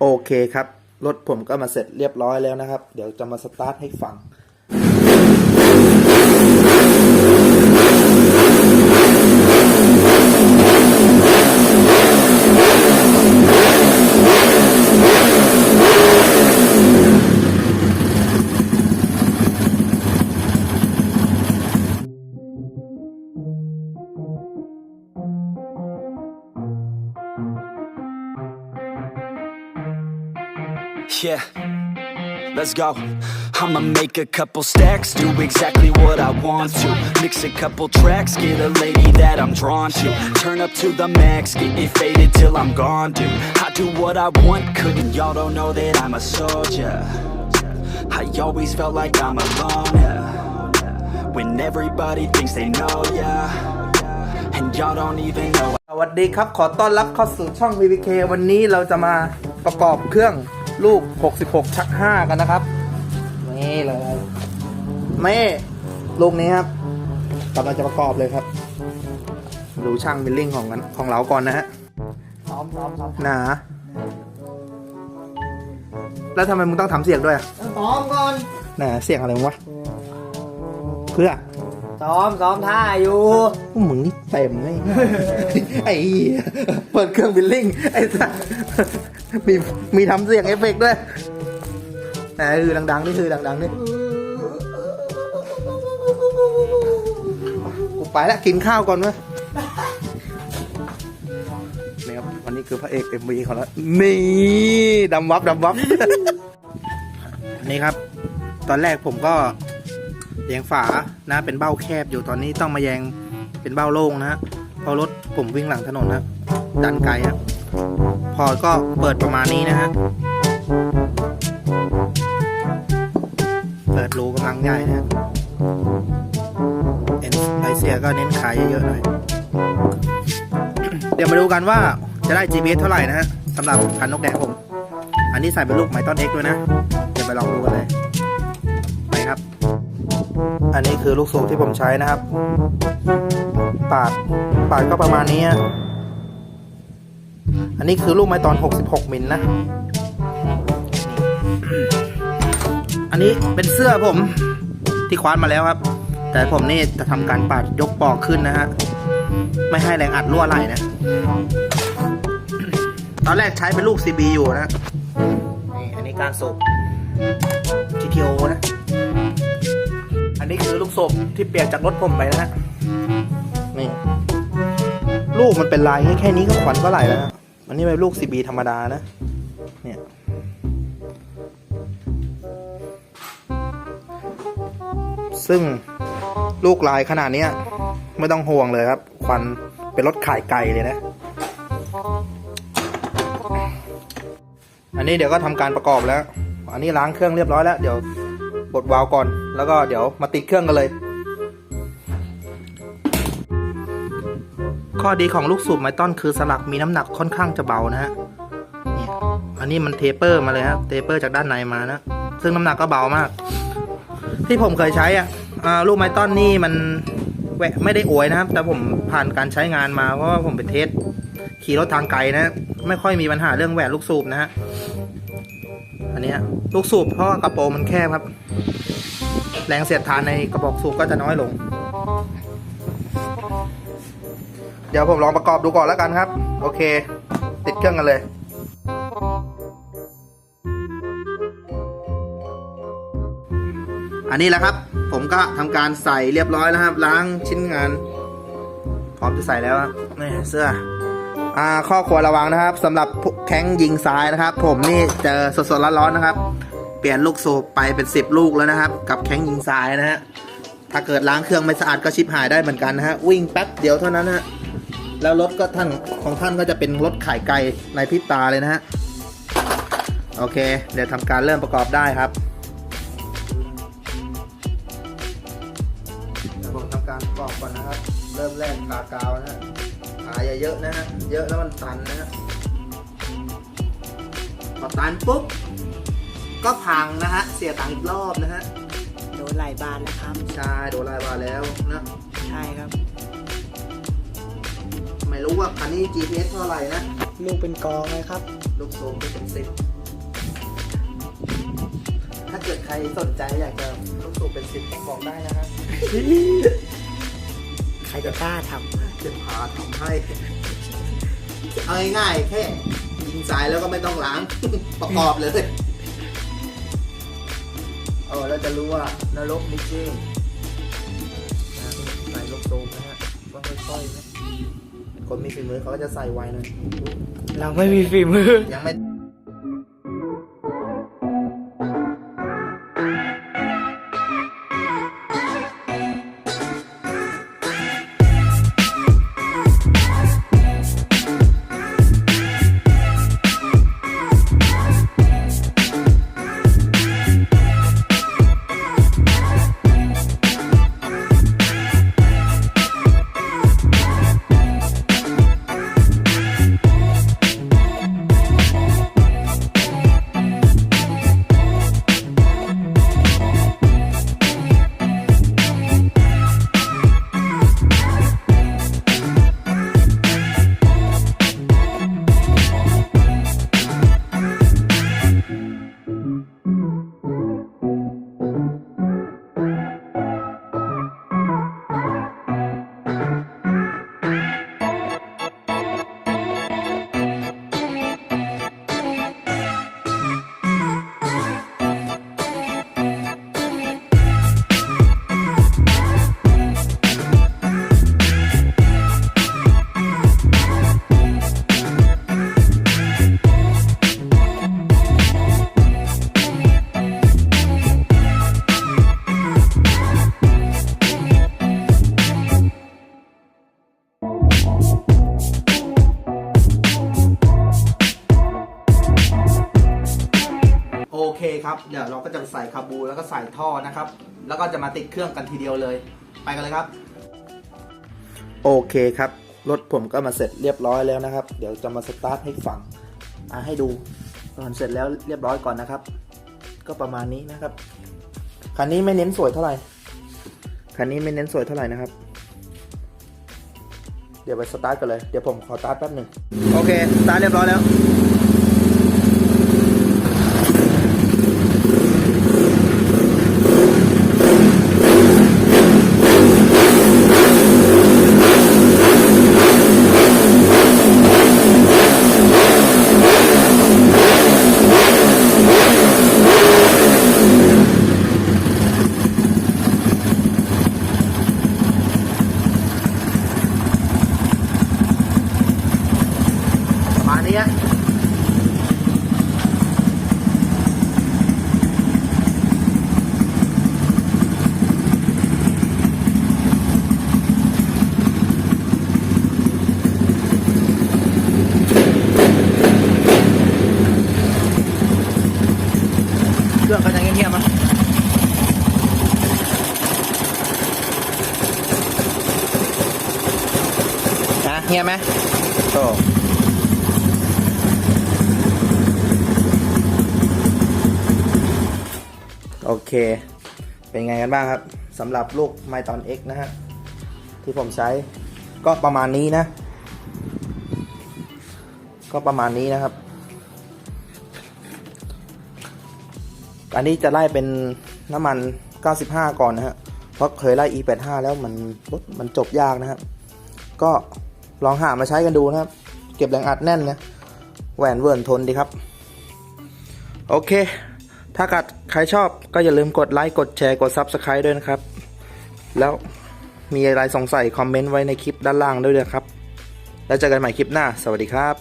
โอเคครับ รถผมก็มาเสร็จเรียบร้อยแล้วนะครับ เดี๋ยวจะมาสตาร์ทให้ฟัง Yeah, let's go. I'ma make a couple stacks, do exactly what I want to. Mix a couple tracks, get a lady that I'm drawn to. Turn up to the max, get me faded till I'm gone, dude. I do what I want, couldn't y'all don't know that I'm a soldier. I always felt like I'm alone, yeah. When everybody thinks they know, yeah. And y'all don't even know สวัสดีครับ ขอต้อนรับเข้าสู่ช่อง VPK วันนี้เราจะมาประกอบเครื่อง ลูก 66 ชัก 5 กันนะครับ นี่เลยแม่ลูกนี้ครับกำลังจะประกอบเลยครับ ดูช่างมิลลิ่งของกันของเราก่อนนะฮะซ้อมซ้อมซ้อมหนาแล้วทำไมมึงต้องทำเสียงด้วยอะซ้อมก่อนหนาเสียงอะไรวะ เพื่อซ้อมซ้อมท่าอยู่พวกมึงนี่เต็มเลยไอ้เหี้ยเปิดเครื่องบิลลิ่งไอ้สัสมีมีทำเสียงเอฟเฟกต์ด้วยไหนคือดังๆนี่คือดังๆนี่กูไปแล้วกินข้าวก่อนเว้ยนี่ครับวันนี้คือพระเอกเอ็มวีของเรานี่ดำวับดำวับนี่ครับ ตอนแรกผมก็แยงฝานะเป็นเบ้าแคบอยู่ตอนนี้ต้องมาแยงเป็นเบ้าโล่งนะฮะเพราะรถผมวิ่งหลังถนนนะดันไกลฮะ พอก็เปิดประมาณนี้นะฮะ เปิดรูกำลังใหญ่นะเอ็นไอเสียก็เน้นขายเยอะๆหน่อย เดี๋ยวมาดูกันว่าจะได้ GPS เท่าไหร่นะฮะสำหรับคันนกแดงผม อันนี้ใส่เป็นลูกไมตอนเอ็กด้วยนะ เดี๋ยวไปลองดูกันเลย ไปครับ อันนี้คือลูกสูบที่ผมใช้นะครับ ปาดปาดก็ประมาณนี้ฮะ อันนี้คือลูกไม้ตอน 66 มิลนะ อันนี้เป็นเสื้อผมที่คว้านมาแล้วครับ แต่ผมนี่จะทำการปาดยกปอกขึ้นนะฮะ ไม่ให้แรงอัดรั่วไหลนะ ตอนแรกใช้เป็นลูก CB อยู่นะนี่อันนี้การสูบ GTO นะ อันนี้คือลูกศพที่เปลี่ยนจากรถผมไปนะฮะ นี่ ลูกมันเป็นลายแค่แค่นี้ก็ขวัญก็ไหลแล้ว อันนี้เป็นลูก CB ธรรมดานะ เนี่ย ซึ่งลูกลายขนาดนี้ไม่ต้องห่วงเลยครับ ควันเป็นรถขายไก่เลยนะ อันนี้เดี๋ยวก็ทำการประกอบแล้ว อันนี้ล้างเครื่องเรียบร้อยแล้ว เดี๋ยวบดวาล์วก่อน แล้วก็เดี๋ยวมาติดเครื่องกันเลย ข้อดีของลูกสูบไมตอนคือสลักมีน้ำหนักค่อนข้างจะเบานะฮะเนี่ยอันนี้มันเทเปอร์มาเลยครับเทเปอร์จากด้านในมานะ ซึ่งน้ำหนักก็เบามาก ที่ผมเคยใช้อะอ่าลูกไมตอนนี่มันแหวะไม่ได้อวยนะครับ แต่ผมผ่านการใช้งานมาเพราะว่าผมไปเทสขี่รถทางไกลนะ ไม่ค่อยมีปัญหาเรื่องแหวะลูกสูบนะฮะอันนี้ลูกสูบเพราะกระโปรงมันแคบครับ แรงเสียดทานในกระบอกสูบก็จะน้อยลง ดี๋ยวผมลองประกอบดูก่อนแล้วกันครับ โอเค ติดเครื่องกันเลยอันนี้แหละครับ ผมก็ทำการใส่เรียบร้อยแล้วครับ ล้างชิ้นงานพร้อมจะใส่แล้วครับนี่เสื้ออ่าข้อควรระวังนะครับสำหรับแข้งยิงซ้ายนะครับ ผมนี่เจอสดๆร้อนๆนะครับ เปลี่ยนลูกสูบไปเป็นสิบลูกแล้วนะครับ กับแข้งยิงซ้ายนะฮะถ้าเกิดล้างเครื่องไม่สะอาดก็ชิบหายได้เหมือนกันนะฮะวิ่งแป๊บเดียวเท่านั้นนะฮะ แล้วรถก็ท่านของท่านก็จะเป็นรถขายไก่ในพริบตาเลยนะฮะ โอเค เดี๋ยวทำการเริ่มประกอบได้ครับเดี๋ยวผมทำการประกอบก่อนนะครับ เริ่มแรกทากาวนะฮะขาอย่าเยอะนะฮะ เยอะแล้วมันตันนะฮะพอตันปุ๊บ ก็พังนะฮะ เสียตังค์อีกรอบนะฮะ โดนหลายบานแล้วครับ ใช่ โดนลายบาแล้วนะ ใช่ครับ ไม่รู้ว่าคันนี้ GPS เท่าไหร่นะ ลูกเป็นกองเลยครับ ลูกซูมก็เป็นสิบถ้าเกิดใครสนใจอยากจะลูกซูมเป็นสิบบอกได้นะฮะใครจะกล้าทจะพาทำให้ เอาง่ายๆแค่ยิงสายแล้วก็ไม่ต้องล้าง ประกอบเลย เออเราจะรู้ว่านรกนี่จริงนะใส่ลูกซูมนะฮะก็ค่อยๆนะ คนมีฝีมือเขาก็จะใส่ไวหน่อยำเราไม่มีฝีมือ ยังไม่ ครับเดี๋ยวเราก็จะใส่คาบูแล้วก็ใส่ท่อนะครับ แล้วก็จะมาติดเครื่องกันทีเดียวเลย ไปกันเลยครับ โอเคครับรถผมก็มาเสร็จเรียบร้อยแล้วนะครับ เดี๋ยวจะมาสตาร์ทให้ฟังอ่าให้ดูตอนเสร็จแล้วเรียบร้อยก่อนนะครับ ก็ประมาณนี้นะครับคันนี้ไม่เน้นสวยเท่าไหร่คันนี้ไม่เน้นสวยเท่าไหร่นะครับ เดี๋ยวไปสตาร์ทกันเลย เดี๋ยวผมขอสตาร์ทแป๊บหนึ่งโอเคสตาร์ทเรียบร้อยแล้ว ประมาณนี้ฮะเครื่ โอเค เป็นไงกันบ้างครับสำหรับลูกไมตอน X นะฮะ ที่ผมใช้ก็ประมาณนี้นะ ก็ประมาณนี้นะครับ อันนี้จะไล่เป็นน้ำมัน 95 ก่อนนะฮะ เพราะเคยไล่ E85 แล้วมันรถมันจบยากนะครับ ก็ลองหามาใช้กันดูนะครับ เก็บแรงอัดแน่นนะแหวนเวิร์นทนดีครับ โอเค ถ้ากัดใครชอบก็อย่าลืมกดไลค์ กดแชร์ กด Subscribe ด้วยนะครับ แล้วมีอะไรสงสัยคอมเมนต์ไว้ในคลิปด้านล่างด้วยนะครับ แล้วเจอกันใหม่คลิปหน้า สวัสดีครับ